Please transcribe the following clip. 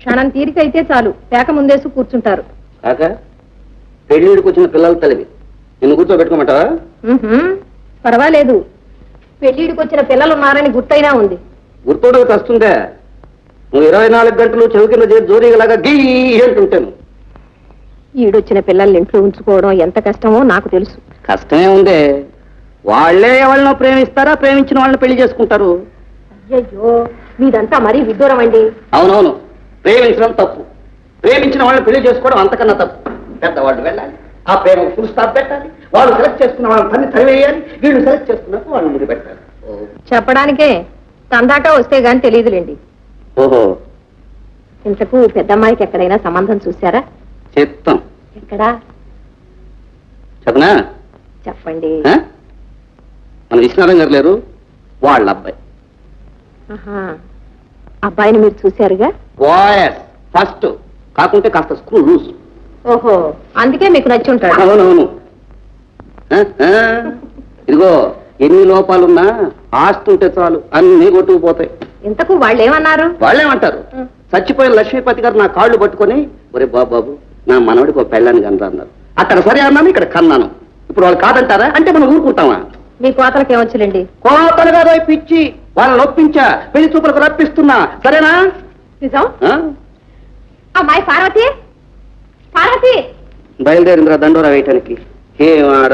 క్షణం తీరికైతే చాలు. పేక ముందేసి కూర్చుంటారు. కాక పెళ్ళిడికి వచ్చిన పిల్లల తల్లివి నిన్ను కూర్చోబెట్టుకోమంటావా? పర్వాలేదు. పెళ్ళిడికి వచ్చిన పిల్లలు ఉన్నారని గుర్తైనా ఉంది. గుర్తుండక వస్తుందే నువ్వు ఇరవై నాలుగు గంటలు చెవి కింద చేరి జోరీలాగా గీ అంటుంటాను. ఈడొచ్చిన పిల్లల్ని ఇంట్లో ఉంచుకోవడం ఎంత కష్టమో నాకు తెలుసు. కష్టమే ఉందే. వాళ్ళే ఎవరినో ప్రేమిస్తారా? ప్రేమించిన వాళ్ళని పెళ్ళి చేసుకుంటారు. అయ్యయ్యో మీదంతా మరీ విడ్డూరం అండి. అవునవును. ప్రేమించడం తప్పు. ప్రేమించిన వాళ్ళని పెళ్ళి చేసుకోవడం అంతకన్నా తప్పు. పెద్దవాళ్ళు వెళ్ళాలి ఆ ప్రేమ ఫుల్ స్టాప్ పెట్టాలి. వాళ్ళు సెలెక్ట్ చేసుకున్న వాళ్ళని తన్ని తరివేయాలి. వీళ్ళు సెలెక్ట్ చేసుకున్నట్టు వాళ్ళు ముడి పెట్టాలి. చెప్పడానికే తందాక వస్తే గాని తెలియదులేండి. ఓహో. ఇంతకు పెద్దమ్మాయికి ఎక్కడైనా సంబంధం చూసారా చెప్తాం. ఎక్కడా? చదనా చెప్పండి? మన విశ్వనాథం గారు లేరు వాళ్ళ అబ్బాయి. ఆహా. అబ్బాయిని మీరు చూశారుగా? వాయస్ ఫస్ట్ కాకుంటే కాస్త స్క్రూ లూజ్ ఓహో అందుకే మీకు నచ్చి ఉంటాడు. అవునవును. ఆ, ఆ. ఇదిగో ఎన్ని లోపాలున్నా ఆస్తి ఉంటే చాలు అన్ని కొట్టుకుపోతాయి ఇంతకు వాళ్ళు ఏమన్నారు వాళ్ళేమంటారు చచ్చిపోయిన లక్ష్మీపతి గారు నా కాళ్ళు పట్టుకొని ఒరే బాబు బాబు నా మనవడికి ఒక పెళ్ళాన్ని కన్నా అన్నారు. అక్కడ సరే అన్నాను ఇక్కడ కన్నాను. ఇప్పుడు వాళ్ళు కాదంటారా? అంటే మనం ఊరుకుంటామా? మీ కోతలకి ఏమొచ్చులేండి కోతలు కాదు పిచ్చి. వాళ్ళని ఒప్పించా పెళ్ళి చూపులకు రప్పిస్తున్నా. సరేనా? నిజం? ఆ? అమ్మాయి పార్వతి? పార్వతి? బయలుదేరిందిరా దండోరా వేయటానికి. ఏం ఆడ